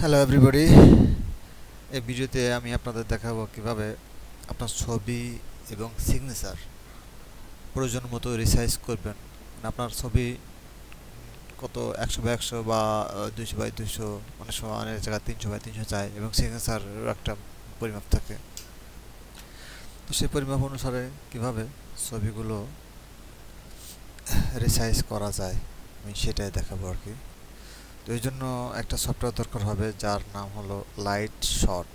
Hello everybody এই ভিডিওতে আমি আপনাদের দেখাবো কীভাবে আপনার ছবি এবং সিগনেচার প্রয়োজন মতো রিসাইজ করবেন। মানে আপনার ছবি কত একশো বাই একশো বা দুইশো বাই দুইশো অনেক সময় অনেক জায়গায় তিনশো বাই তিনশো চায় এবং সিগনেচার একটা পরিমাপ থাকে। তো সেই পরিমাপ অনুসারে কীভাবে ছবিগুলো রিসাইজ করা যায়, আমি সেটাই দেখাবো আর কি। তো এই জন্য একটা সফটওয়্যার দরকার হবে, যার নাম হলো লাইট শট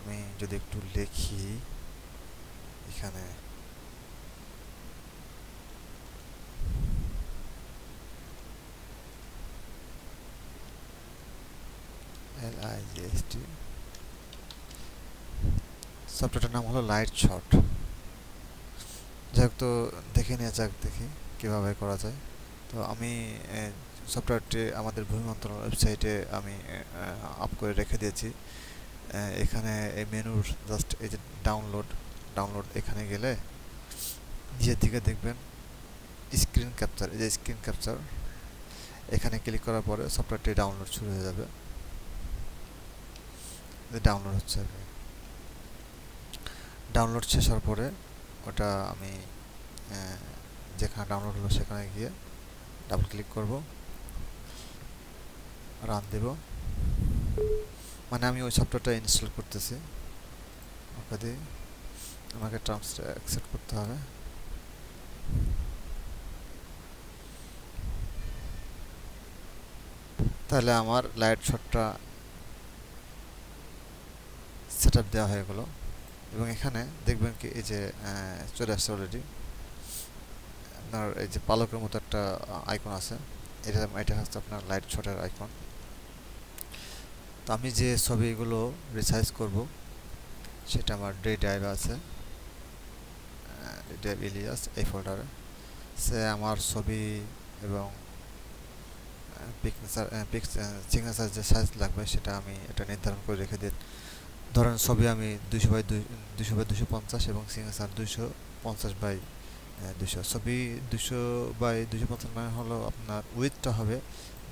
আমি যদি একটু লিখি, এখানে। এল আই টি সফটওয়্যারটার নাম হলো লাইট শট যাই তো, দেখে নেওয়া যাক দেখি কীভাবে করা যায়। তো আমি সফটওয়্যারটি আমাদের ভূমি মন্ত্রণালয় ওয়েবসাইটে আমি আপ করে রেখে দিয়েছি। এখানে এই মেনুর জাস্ট এই যে ডাউনলোড ডাউনলোড এখানে গেলে নিচের দিকে দেখবেন স্ক্রিন ক্যাপচার এই যে স্ক্রিন ক্যাপচার এখানে ক্লিক করার পরে সফটওয়্যারটি ডাউনলোড শুরু হয়ে যাবে। ডাউনলোড হচ্ছে ডাউনলোড শেষ হওয়ার পরে ওটা আমি যেখানে ডাউনলোড হলো সেখানে গিয়ে ডাবল ক্লিক করব। রান দেব। মানে আমি ওই সফটওয়্যারটা ইনস্টল করতেছি। ওকে আমাকে টার্মসটা অ্যাকসেপ্ট করতে হবে। তাহলে আমার লাইট শটটা সেট আপ দেওয়া হয়ে গেলো। এবং এখানে দেখবেন কি এই যে চলে আসছে অলরেডি আপনার এই যে পালকের মতো একটা আইকন আছে। এটা এটা হচ্ছে আপনার লাইট শটের আইকন তো আমি যে ছবিগুলো রিসাইজ করব, সেটা আমার ডে ড্রাইভ আছে। ড্রাইভ ইলিয়াস এই ফোল্ডারে সে আমার ছবি এবং পিকচার সিগনেচার যে সাইজ লাগবে, সেটা আমি এটা নির্ধারণ করে রেখে দিই। ধরেন ছবি আমি দুশো বাই দুশো বাই দুশো পঞ্চাশ এবং সিগনেচার দুশো পঞ্চাশ বাই দুশো ছবি দুশো বাই দুশো পঞ্চাশ মানে হলো আপনার উইথটা হবে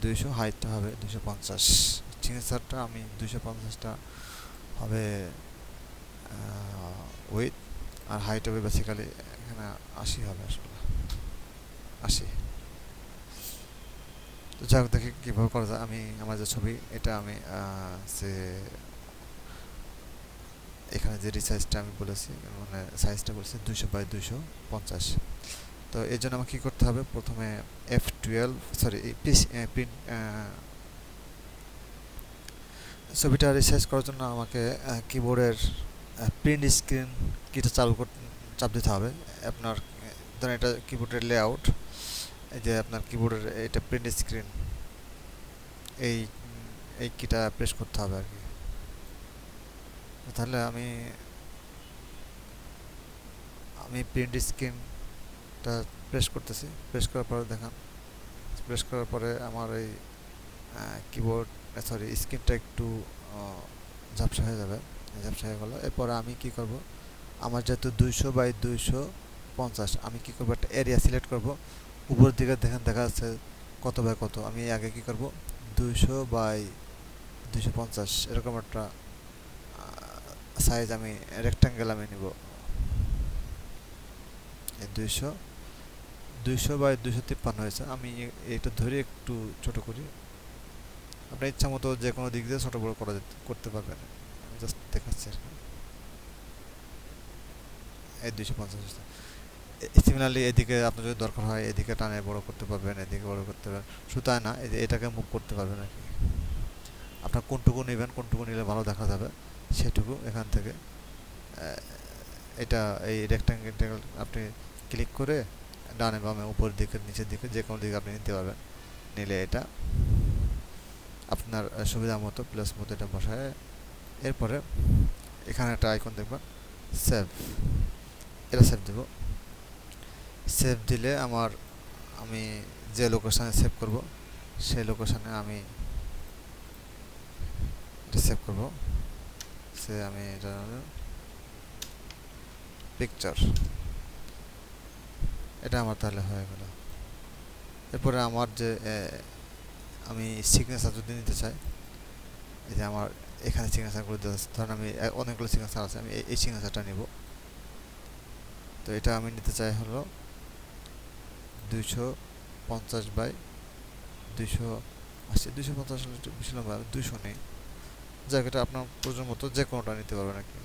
দুইশো হাইটটা হবে দুশো পঞ্চাশ। সিগনেচারটা আমি দুশো পঞ্চাশটা হবে ওয়েট আর হাইট হবে বেসিক্যালি এখানে আশি হবে আসলে, আশি। তো যাই হোক, দেখি কীভাবে করা যায়। আমি, আমার যে ছবি, এটা আমি সে এখানে যে রিসাইজটা আমি বলেছি মানে সাইজটা বলেছি দুশো বাই দুশো পঞ্চাশ। তো এর জন্য আমাকে কী করতে হবে? প্রথমে এফ টুয়েলভ সরি প্রিন্ট ছবিটা রিসাইজ করার জন্য আমাকে কিবোর্ডের প্রিন্ট স্ক্রিন কিটা চালু চাপ দিতে হবে। আপনার, ধরেন এটা কিবোর্ডের লেআউট এই যে আপনার কিবোর্ডের এটা প্রিন্ট স্ক্রিন এই এই কিটা প্রেস করতে হবে আর কি। তাহলে আমি আমি প্রিন্ট স্ক্রিনটা প্রেস করতেছি। প্রেস করার পরে দেখান প্রেস করার পরে আমার এই কিবোর্ড সরি স্ক্রিনটা একটু ঝাপসা হয়ে যাবে। ঝাপসা হয়ে গেলো। এরপরে আমি কি করব? আমার যেহেতু দুইশো বাই দুইশো পঞ্চাশ, আমি কি করব? একটা এরিয়া সিলেক্ট করব। উপর দিকে দেখেন, দেখা যাচ্ছে কত বাই কত। আমি আগে কি করব? দুইশো বাই দুইশো পঞ্চাশ, এরকম একটা সাইজ আমি রেক্টাঙ্গেল আমি নিব। দুইশো দুইশো বাই দুইশো তিপ্পান্ন হয়েছে। আমি এটা ধরে একটু ছোট করি। আপনার ইচ্ছা মতো যে কোনো দিক দিয়ে ছোটো বড়ো করা করতে পারবেন। জাস্ট দেখাচ্ছি আর কি। এই দুইশো পঞ্চাশ সিমিলারলি এদিকে আপনার যদি দরকার হয়, এদিকে টানে বড় করতে পারবেন, এদিকে বড় করতে পারবেন। তাই না এটাকে মুভ করতে পারবেন আর কি। আপনার কোনটুকু নেবেন, কোনটুকু নিলে ভালো দেখা যাবে, সেটুকু এখান থেকে এটা, এই রেক্টাঙ্গেল আপনি ক্লিক করে ডানে বামে উপর দিকে নিচের দিকে যে কোনো দিকে আপনি নিতে পারবেন। নিলে এটা আপনার সুবিধা মতো প্লাস মতো এটা বসায়। এরপরে এখানে একটা আইকন দেখবেন সেভ এটা সেভ দেব। সেভ দিলে আমার, আমি যে লোকেশানে সেভ করব, সেই লোকেশানে আমি এটা সেভ করব। সে আমি এটা পিকচার এটা আমার তাহলে হয়ে গেল। এরপরে আমার যে আমি সিগনেচার যদি নিতে চাই, এই যে আমার এখানে সিগনেচারগুলো দেওয়া আছে, ধরেন আমি অনেকগুলো সিগনেচার আছে, আমি এই- সিগনেচারটা নিব। তো এটা আমি নিতে চাই হলো দুইশো পঞ্চাশ বাই দুইশো আশি দুইশো পঞ্চাশ হলে একটু বেশি লম্বা দুইশো নেই। যাক এটা আপনার প্রয়োজন মতো যে কোনোটা নিতে পারবেন আর কি।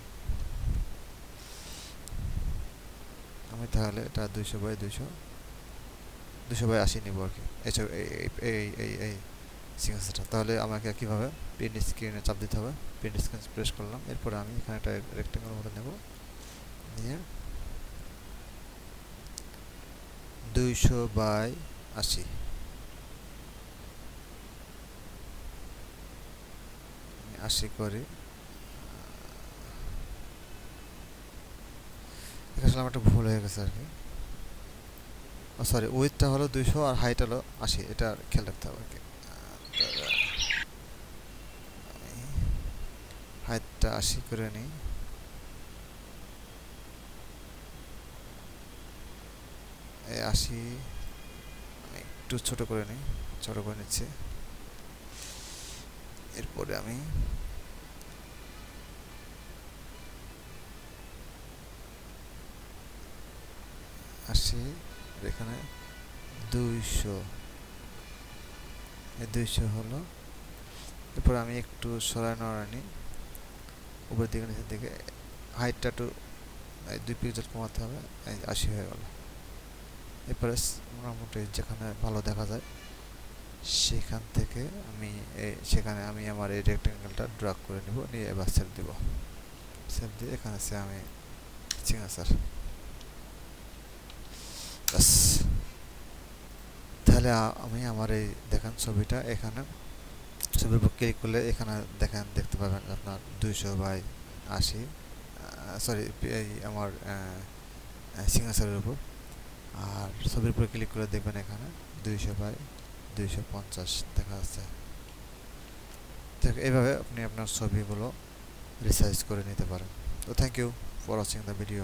আমি তাহলে এটা দুইশো বাই দুইশো দুশো বাই আশি নিব আর কি এইসব এই এই এই সিগনেচারটা তাহলে আমাকে কীভাবে? প্রিন্ট স্ক্রিনে চাপ দিতে হবে। প্রিন্ট স্ক্রিন প্রেস করলাম। এরপরে আমি এখানে একটা রেক্টেঙ্গেল মতো নেব। নিয়ে দুইশো বাই আশি। আশি করি। এখানে আমার একটা ভুল হয়ে গেছে আর কি। সরি উইথটা হলো দুইশো আর হাইট হলো আশি। এটা খেয়াল রাখতে হবে আর কি। হাইটটা আশি করে নিই। আশি আমি একটু ছোটো করে নিই, ছোটো করে নিচ্ছি। এরপরে আমি আশি এখানে দুইশো, এই দুইশো হলো। এরপর আমি একটু সরাই নড়ানি উপরের দিকে, নিচের দিকে। হাইটটা একটু দুই পিক্সেল কমাতে হবে আশি হয়ে গেল। এরপরে মোটামুটি যেখানে ভালো দেখা যায়, সেখান থেকে আমি এই সেখানে আমি আমার এই রেক্টেঙ্গেলটা ড্রাগ করে নিব, নিয়ে এবার সেভ দিব। সেভ দিয়ে এখানে সে আমি সিগনেচার ব্যাস তাহলে আমি আমার এই দেখেন ছবিটা এখানে। ছবির উপর ক্লিক করলে এখানে দেখেন, দেখতে পাবেন আপনার দুইশো বাই আশি সরি এই আমার সিংহাসনের উপর। আর ছবির উপর ক্লিক করে দেখবেন এখানে দুইশো বাই দুইশো পঞ্চাশ দেখা যাচ্ছে। তো এইভাবে আপনি আপনার ছবিগুলো রিসার্চ করে নিতে পারেন। তো thank you for watching the video